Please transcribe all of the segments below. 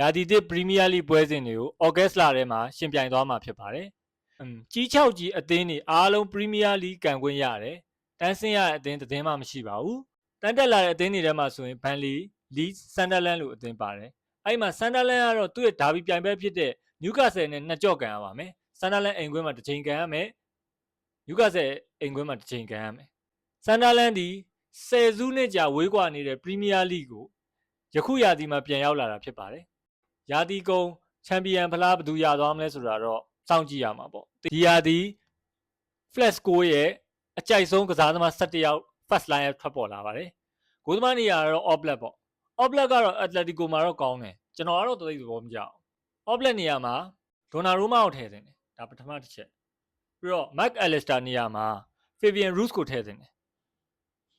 ရာသီတစ်ပရီးမီးယားလိပွဲစဉ်တွေကိုဩဂတ်စ်လထဲမှာရှင်ပြိုင်သွားမှာဖြစ်ပါတယ်။အမ်ကြီးချောက်ကြီးအသင်းတွေအားလုံးပရီးမီးယားလိကန်ခွင့်ရတယ်။တန်းဆင်းရတဲ့အသင်းတစ်သင်းမှမရှိပါဘူး။တန်းတက်လာတဲ့အသင်းတွေထဲမှာဆိုရင်ဘန်လီလီဆန်ဒါလန်လို့အသင်းပါတယ်။အဲ့ဒီမှာဆန်ဒါလန်ကတော့သူ့ရဲ့ဒါဘီပြိုင်ပွဲဖြစ်တဲ့နျူကာဆယ်နဲ့နှစ်ကြော့ကန်ရပါမယ်။ဆန်ဒါလန်အိမ်ခွင်းမှာတစ်ချိန်ကန်ရမယ်။နျူကာဆယ်အိမ်ခွင်းမှာတစ်ချိန်ကန်ရမယ်။ဆန်ဒါလန်ဒီဆယ်စုနှစ်ကြာဝေးကွာနေတဲ့ပရီးမီးယားလိကိုယခုရာသီမှာပြန်ရောက်လာတာဖြစ်ပါတယ်။ ရာသီကုံချန်ပီယံဖလားဘယ်သူရသွားမလဲဆိုတာတော့စောင့်ကြည့်ရမှာပေါ့ဒီရာသီ flash score ရဲ့အကြိုက်ဆုံးကစားသမား17ယောက် first line ရဲ့ထွက်ပေါ်လာပါတယ်ဂိုးသမားနေရာကတော့ Oblak ပေါ့ Oblak ကတော့ Atletico မှာတော့ကောင်းတယ်ကျွန်တော်ကတော့တသိသဘောမကျအောင် Oblak နေရာမှာ Donnarumma ကိုထည့်တင်တယ်ဒါပထမတစ်ချက်ပြီးတော့ Mark Allister နေရာမှာ Fabian Ruiz ကိုထည့်တင်တယ်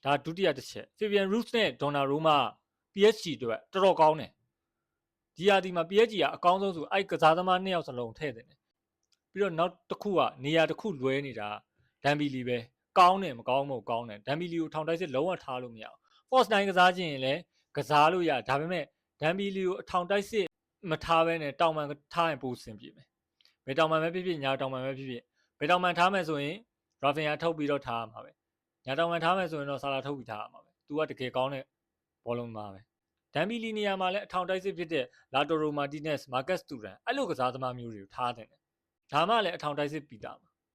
ဒါဒုတိယတစ်ချက် Fabian Ruiz နဲ့ Donnarumma PSG အတွက်တော်တော်ကောင်းတယ် ဒီယာဒီမှာ PSG ကအကောင်းဆုံးဆိုအဲ့ကစားသမားနှစ်ယောက်စလုံးထည့်တယ်ပြီးတော့နောက်တစ်ခုကနေရာတစ်ခုလွဲနေတာဒမ်ဘီလီပဲကောင်းတယ်မကောင်းမဟုတ်ကောင်းတယ်ဒမ်ဘီလီကိုထောင်တိုက်စစ်လုံးဝထားလို့မရအောင် force 9ကစားခြင်းရင်လည်းကစားလို့ရဒါပေမဲ့ဒမ်ဘီလီကိုအထောင်တိုက်စစ်မထားဘဲနဲ့တောင်ပန်ထားရင်ပိုဆင်ပြေမယ်ဘယ်တောင်ပန်ပဲဖြစ်ဖြစ်ညာတောင်ပန်ပဲဖြစ်ဖြစ်ဘယ်တောင်ပန်ထားမယ်ဆိုရင်ရာဖင်ယာထုတ်ပြီးတော့ထားရမှာပဲညာတောင်ပန်ထားမယ်ဆိုရင်တော့ဆာလာထုတ်ပြီးထားရမှာပဲသူကတကယ်ကောင်းတဲ့ဘောလုံးမှာပဲ ဒမ်ဘီလီနီယာမှာလည်းအထောင်တိုက်စစ်ဖြစ်တဲ့လာတိုရိုမာတီနက်စ်မာကတ်စတူရန်အဲ့လိုကစားသမားမျိုးတွေကိုထားတယ်။ဒါမှလည်းအထောင်တိုက်စစ်ပြီးသားမှာ